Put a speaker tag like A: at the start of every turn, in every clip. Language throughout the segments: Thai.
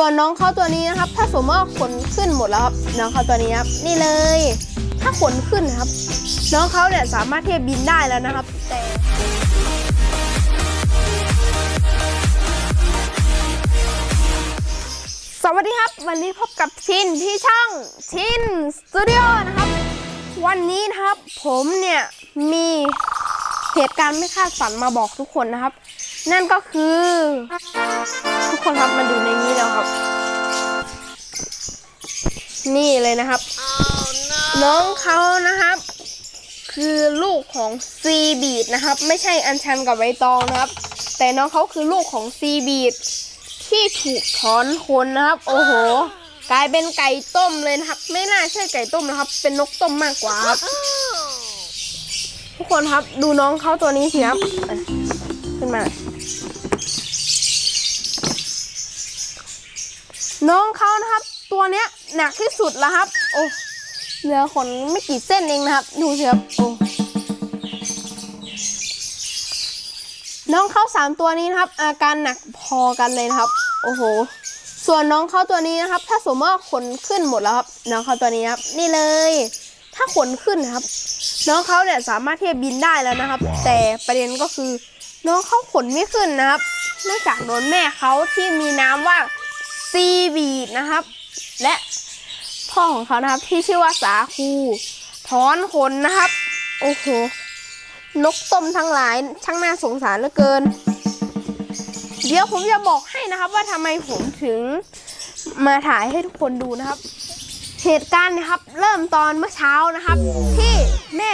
A: ส่วนน้องเขาตัวนี้นะครับ ถ้าสมมติว่าขนขึ้นหมดแล้วครับน้องเขาตัวนี้ครับนี่เลย ถ้าขนขึ้นนะครับ น้องเขาเนี่ยสามารถที่จะบินได้แล้วนะครับ แต่สวัสดีครับ วันนี้พบกับชินที่ช่องชินสตูดิโอนะครับ วันนี้นะครับผมเนี่ยมีเหตุการณ์ไม่คาดฝันมาบอกทุกคนนะครับ นั่นก็คือ ทุกคนครับมันอยู่ในนี้แล้วครับ นี่เลยนะครับ น้องเขานะครับ คือลูกของซีบีดนะครับ ไม่ใช่อัญชันกับใบตองนะครับ แต่น้องเขาคือลูกของซีบีดที่ถูกถอนขนนะครับ โอ้โห กลายเป็นไก่ต้มเลยนะครับ ไม่น่าใช่ไก่ต้มนะครับ เป็นนกต้มมากกว่าครับทุกคนครับดูน้องเขาตัวนี้สิครับขึ้นมา น้องเขานะครับ ตัวเนี้ยหนักที่สุดแล้วครับ โอ้เหลือขนไม่กี่เส้นเองนะครับ ดูสิครับโอ้น้องเขาสามตัวนี้นะครับ อาการหนักพอกันเลยนะครับ โอ้โห ส่วนน้องเขาตัวนี้นะครับ ถ้าสมมติว่าขนขึ้นหมดแล้วครับ น้องเขาตัวนี้ครับ นี่เลย ถ้าขนขึ้นนะครับ น้องเขาเนี่ยสามารถที่จะบินได้แล้วนะครับ แต่ประเด็นก็คือ น้องเขาขนไม่ขึ้นนะครับเนื่องจากโดนแม่เขาที่มีน้ำว่า ซีบีดนะครับ และพ่อของเขานะครับที่ชื่อว่าสาคูถอนขนนะครับ โอ้โหนกต้มทั้งหลายช่างน่าสงสารเหลือเกิน เดี๋ยวผมจะบอกให้นะครับ ว่าทำไมผมถึงมาถ่ายให้ทุกคนดูนะครับ เหตุการณ์นะครับ เริ่มตอนเมื่อเช้านะครับ ที่แม่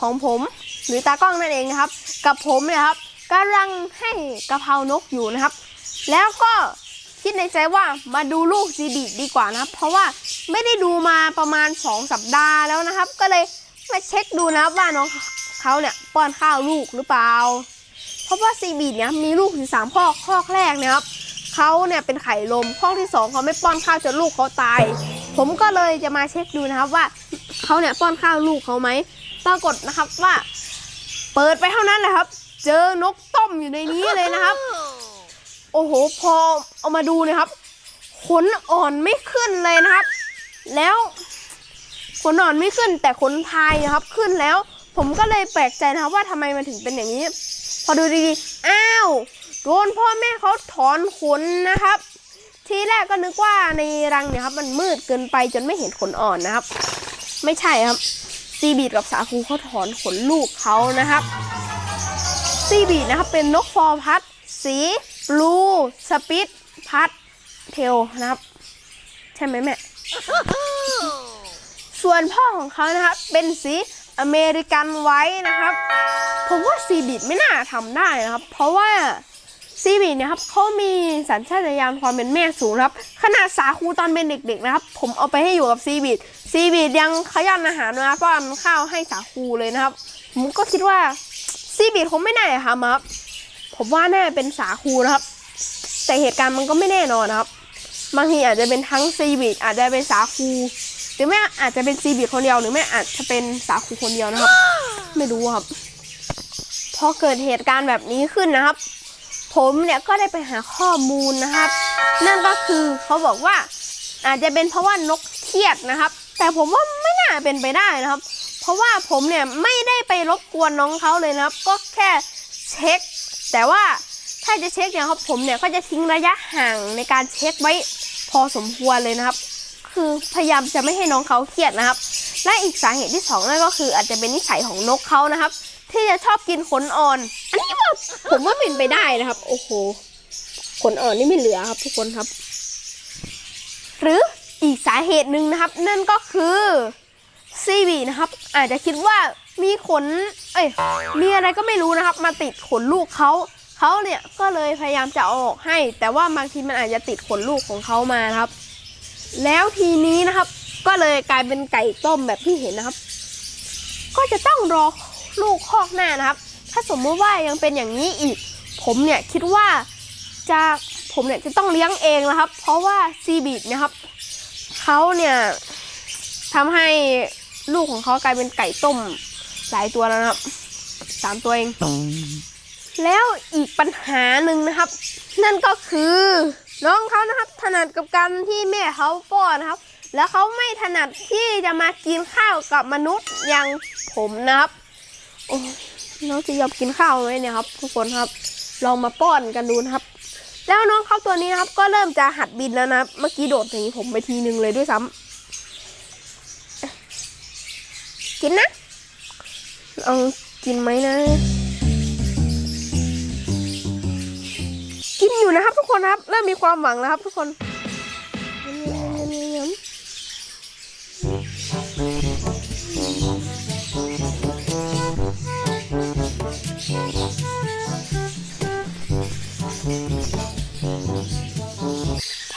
A: ของผมหรือตากล้องนั่นเองนะครับ กับผมเนี่ยครับกำลังให้กะเพรานกอยู่นะครับ แล้วก็ คิดในใจว่ามาดูลูกซีบีดีกว่านะครับ เพราะว่าไม่ได้ดูมาประมาณ 2 สัปดาห์แล้วนะครับ ก็เลยมาเช็คดูนะครับว่าน้องเขาเนี่ยป้อนข้าวลูกหรือเปล่า เพราะว่าซีบีเนี่ยมีลูกถึงสามข้อข้อแรกนะครับเขาเนี่ยเป็นไข่ลมข้อที่สองเขาไม่ป้อนข้าวจนลูกเขาตาย ผมก็เลยจะมาเช็คดูนะครับว่าเขาเนี่ยป้อนข้าวลูกเขาไหมปรากฏนะครับว่า เปิดไปเท่านั้นแหละครับ เจอนกต้มอยู่ในนี้เลยนะครับ โอ้โห พอเอามาดูนะครับ ขนอ่อนไม่ขึ้นเลยนะครับ แล้วขนอ่อนไม่ขึ้น แต่ขนพายนะครับขึ้นแล้ว ผมก็เลยแปลกใจนะครับว่าทำไมมันถึงเป็นอย่างนี้ พอดูดีๆ อ้าวโดนพ่อแม่เขาถอนขนนะครับ ทีแรกก็นึกว่าในรังเนี่ยครับ มันมืดเกินไปจนไม่เห็นขนอ่อนนะครับ ไม่ใช่ครับซีบีดกับสาคูเขาถอนขนลูกเขานะครับซีบีดนะครับเป็นนกฟอร์พัดสี ลูสปิตพัดเทลนะครับ ใช่ไหมแม่ ส่วนพ่อของเขานะครับ เป็นสีอเมริกันไว้นะครับ ผมว่าซีบีดไม่น่าทำได้นะครับ เพราะว่าซีบีดเนี่ยครับเขามีสัญชาตญาณความเป็นแม่สูงครับ ขนาดสาคูตอนเป็นเด็กๆนะครับ ผมเอาไปให้อยู่กับซีบีดซีบีดยังขยันอาหารมาป้อนข้าวให้สาคูเลยนะครับ ผมก็คิดว่าซีบีดคงไม่น่าจะทำครับ ผมว่าน่าเป็นสาคูนะครับ แต่เหตุการณ์มันก็ไม่แน่นอนนะครับ บางทีอาจจะเป็นทั้งซีบีดอาจจะเป็นสาคูหรือไม่อาจจะเป็นซีบีดคนเดียวหรือไม่อาจจะเป็นสาคูคนเดียวนะครับ ไม่รู้ครับพอเกิดเหตุการณ์แบบนี้ขึ้นนะครับ ผมเนี่ยก็ได้ไปหาข้อมูลนะครับ นั่นก็คือเขาบอกว่าอาจจะเป็นเพราะว่านกเครียดนะครับ แต่ผมว่าไม่น่าเป็นไปได้นะครับ เพราะว่าผมเนี่ยไม่ได้ไปรบกวนน้องเขาเลยนะครับ ก็แค่เช็ค แต่ว่าถ้าจะเช็คเนี่ยครับผมเนี่ยก็จะทิ้งระยะห่างในการเช็คไว้พอสมควรเลยนะครับ คือพยายามจะไม่ให้น้องเขาเครียดนะครับ และอีกสาเหตุที่สองนั่นก็คืออาจจะเป็นนิสัยของนกเขานะครับ ที่จะชอบกินขนอ่อน อันนี้ว่าผมว่าเป็นไปได้นะครับ โอ้โหขนอ่อนนี่ไม่เหลือครับทุกคนครับ หรืออีกสาเหตุหนึ่งนะครับ นั่นก็คือ ซีบีนะครับ อาจจะคิดว่ามีขน เอ้ย มีอะไรก็ไม่รู้นะครับ มาติดขนลูกเขาเขาเนี่ยก็เลยพยายามจะอออกให้ แต่ว่าบางทีมันอาจจะติดขนลูกของเขามานะครับ แล้วทีนี้นะครับ ก็เลยกลายเป็นไก่ต้มแบบที่เห็นนะครับ ก็จะต้องรอลูกคอกหน้านะครับ ถ้าสมมติว่ายังเป็นอย่างนี้อีก ผมเนี่ยคิดว่าจะผมเนี่ยจะต้องเลี้ยงเองนะครับ เพราะว่าซีบีดนะครับเขาเนี่ยทำให้ ลูกของเขากลายเป็นไก่ต้มหลายตัวแล้วนะครับสามตัวเอง แล้วอีกปัญหาหนึ่งนะครับ นั่นก็คือ น้องเขานะครับ ถนัดกับการที่แม่เขาป้อนนะครับ แล้วเขาไม่ถนัดที่จะมากินข้าวกับมนุษย์อย่างผมนะครับโอ้ยน้องจะยอมกินข้าวไหมเนี่ยครับ ทุกคนครับ ลองมาป้อนกันดูนะครับ แล้วน้องเขาตัวนี้นะครับ ก็เริ่มจะหัดบินแล้วนะครับ เมื่อกี้โดดหนีผมไปทีนึงเลยด้วยซ้ำ กินนะ เอากินไหมนะ กินอยู่นะครับทุกคนครับ เริ่มมีความหวังแล้วครับทุกคน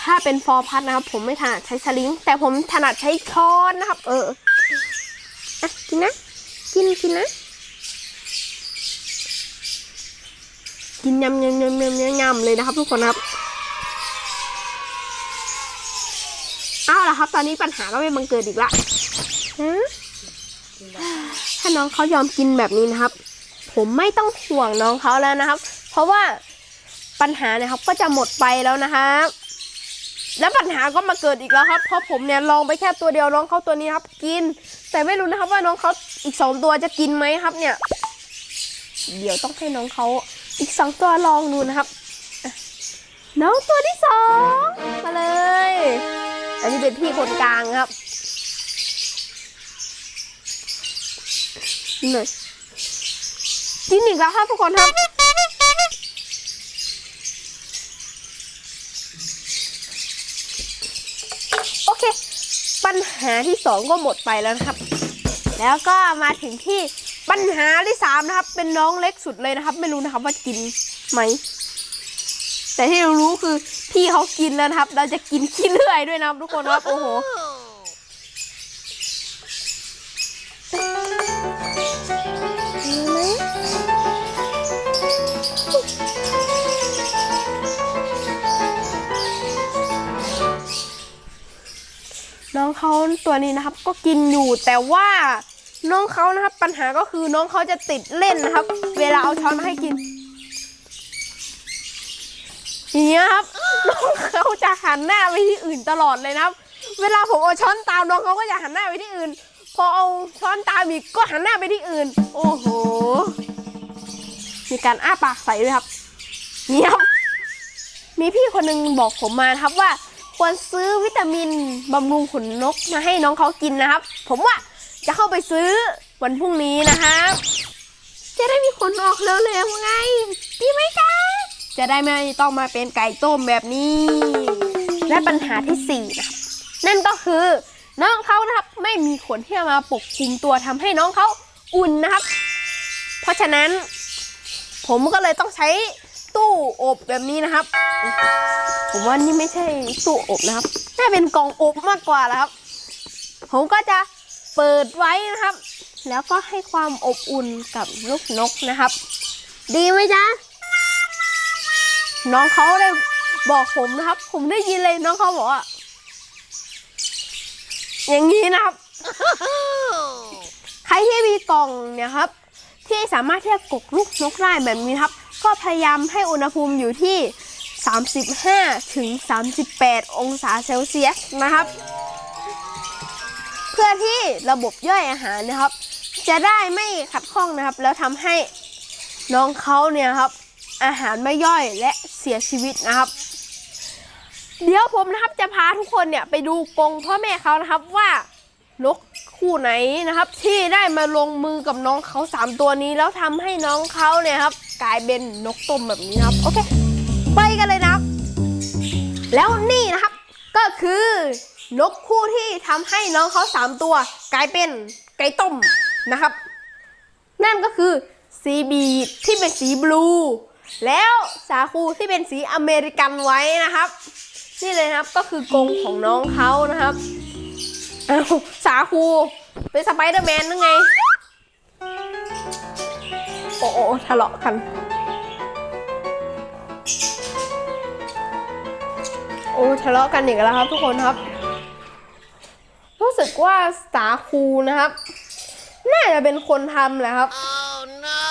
A: ถ้าเป็นฟอร์พัดนะครับ ผมไม่ถนัดใช้สลิง แต่ผมถนัดใช้ช้อนนะครับ เออ กินนะ กินกินนะ กินยำยำยำยำยำยำเลยนะครับทุกคนครับเอาละครับ ตอนนี้ปัญหาก็ไม่บังเกิดอีกละฮะถ้าน้องเขายอมกินแบบนี้นะครับ ผมไม่ต้องห่วงน้องเขาแล้วนะครับ เพราะว่าปัญหาเนี่ยครับก็จะหมดไปแล้วนะครับแล้วปัญหาก็มาเกิดอีกแล้วครับ เพราะผมเนี่ยลองไปแค่ตัวเดียวน้องเขาตัวนี้ครับ กิน แต่ไม่รู้นะครับว่าน้องเขาอีกสองตัวจะกินไหมครับ เนี่ย เดี๋ยวต้องให้น้องเขาอีกสองตัวลองดูนะครับ น้องตัวที่สองมาเลย อันนี้เป็นพี่คนกลางครับนี่กินอีกแล้วครับทุกคนครับ โอเค ปัญหาที่สองก็หมดไปแล้วนะครับ แล้วก็มาถึงที่ปัญหาที่สามนะครับ เป็นน้องเล็กสุดเลยนะครับ ไม่รู้นะครับว่ากินไหม แต่ที่เรารู้คือพี่เขากินแล้วนะครับ เราจะกินขี้เลื่อยด้วยนะครับทุกคนครับโอ้โห ตัวนี้นะครับ ก็กินอยู่แต่ว่าน้องเขานะครับ ปัญหาก็คือน้องเขาจะติดเล่นนะครับ เวลาเอาช้อนมาให้กินอย่างเงี้ยครับน้องเขาจะหันหน้าไปที่อื่นตลอดเลยนะครับ เวลาผมเอาช้อนตามน้องเขาก็จะหันหน้าไปที่อื่น พอเอาช้อนตามอีกก็หันหน้าไปที่อื่น โอ้โห มีการอ้าปากใส่ด้วยครับเงียบมีพี่คนหนึ่งบอกผมมาครับว่า ควรซื้อวิตามินบำรุงขนนกมาให้น้องเขากินนะครับ ผมว่าจะเข้าไปซื้อวันพรุ่งนี้นะครับ จะได้มีขนออกเร็วๆไงดีไหมจ๊ะจะได้ไม่ต้องมาเป็นไก่ต้มแบบนี้ และปัญหาที่สี่นะครับ นั่นก็คือน้องเขานะครับไม่มีขนที่จะมาปกคลุมตัวทำให้น้องเขาอุ่นนะครับ เพราะฉะนั้น ผมก็เลยต้องใช้ ตู้อบแบบนี้นะครับ ผมว่านี่ไม่ใช่ตู้อบนะครับน่าเป็นกล่องอบมากกว่าแล้วครับ ผมก็จะเปิดไว้นะครับ แล้วก็ให้ความอบอุ่นกับลูกนกนะครับ ดีไหมจ๊ะน้องเขาได้บอกผมนะครับ ผมได้ยินเลยน้องเขาบอกว่าอย่างนี้นะครับ ใครที่มีกล่องเนี่ยครับ ที่สามารถที่จะกกลูกนกได้แบบนี้ครับ ก็พยายามให้อุณหภูมิอยู่ที่ 35 ถึง 38 องศาเซลเซียสนะครับ เพื่อที่ระบบย่อยอาหารนะครับ จะได้ไม่ขัดข้องนะครับ แล้วทำให้น้องเขาเนี่ยครับ อาหารไม่ย่อยและเสียชีวิตนะครับ เดี๋ยวผมนะครับจะพาทุกคนเนี่ยไปดูกรงพ่อแม่เขานะครับว่านกคู่ไหนนะครับ ที่ได้มาลงมือกับน้องเขาสามตัวนี้แล้วทำให้น้องเขาเนี่ยครับ กลายเป็นนกต้มแบบนี้นะครับโอเคไปกันเลยนะครับ แล้วนี่นะครับก็คือนกคู่ที่ทำให้น้องเขาสามตัว กลายเป็นไก่ต้มนะครับ นั่นก็คือสีบีที่เป็นสีบลูแล้วสาคูที่เป็นสีอเมริกันไว้นะครับ นี่เลยนะครับก็คือกรงของน้องเขานะครับอ้าวสาคูเป็นสไปเดอร์แมนนึงไง โอ้โอทะเลาะกัน โอ้ทะเลาะกันอีกแล้วครับ ทุกคนครับ รู้สึกว่าสาคูนะครับ น่าจะเป็นคนทำแหละครับ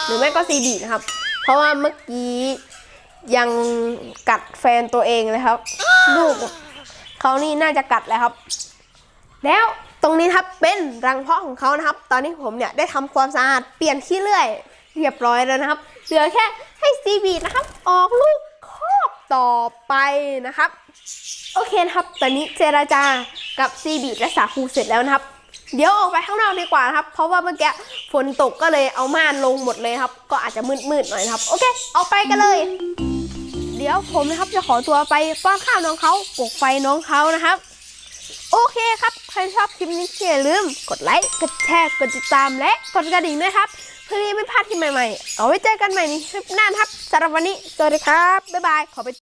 A: หรือไม่ก็ซีดีนะครับ เพราะว่าเมื่อกี้ยังกัดแฟนตัวเองเลยครับ ลูกเขานี่น่าจะกัดแล้วครับ แล้วตรงนี้นะครับเป็นรังเพาะของเขานะครับ ตอนนี้ผมเนี่ยได้ทำความสะอาดเปลี่ยนขี้เลื่อย เรียบร้อยแล้วนะครับ เหลือแค่ให้ซีบีนะครับ ออกลูกครอกต่อไปนะครับ โอเคนะครับ ตอนนี้เจราจากับซีบีและสาคูเสร็จแล้วนะครับ เดี๋ยวออกไปข้างนอกดีกว่านะครับ เพราะว่าเมื่อกี้ฝนตกก็เลยเอาม่านลงหมดเลยครับ ก็อาจจะมืดๆหน่อยครับ โอเค ออกไปกันเลย เดี๋ยวผมนะครับจะขอตัวไปป้อนข้าวน้องเขาปลุกไฟน้องเขานะครับโอเคครับ ใครชอบคลิปนี้อย่าลืม กดไลค์ กดแชร์ กดติดตามและกดกระดิ่งด้วยครับ เพื่อที่ไม่พลาดคลิปใหม่ๆ เอาไว้เจอกันใหม่ในคลิปหน้านะครับสำหรับวันนี้สวัสดีครับ บ๊ายบาย ขอไป